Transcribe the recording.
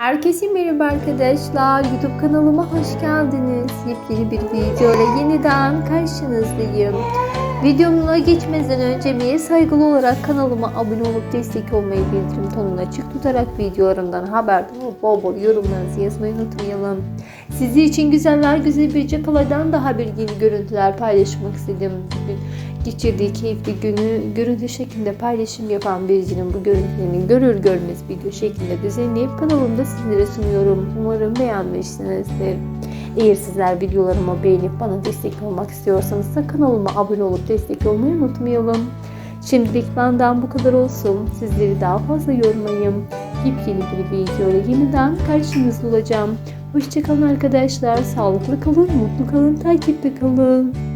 Herkese merhaba arkadaşlar. YouTube kanalıma hoş geldiniz. Yepyeni bir video ile yeniden karşınızdayım. Videoma geçmeden önce bir saygılı olarak kanalıma abone olup destek olmayı bildirim tonunu açık tutarak videolarımdan haberdar olup bol bol yorumlarınızı yazmayı unutmayalım. Sizler için güzeller güzel bir cakalardan daha bilgili görüntüler paylaşmak istedim. Bugün geçirdiği keyifli günü görüntü şeklinde paylaşım yapan biricinin bu görüntülerini görür görmez video şeklinde düzenleyip kanalımda sizlere sunuyorum. Umarım beğenmişsinizdir. Eğer sizler videolarımı beğenip bana destek olmak istiyorsanız da kanalıma abone olup destek olmayı unutmayalım. Şimdilik benden bu kadar olsun. Sizleri daha fazla yormayayım. Yepyeni bir video yeniden karşınızda olacağım. Hoşçakalın arkadaşlar. Sağlıklı kalın, mutlu kalın, takipte kalın.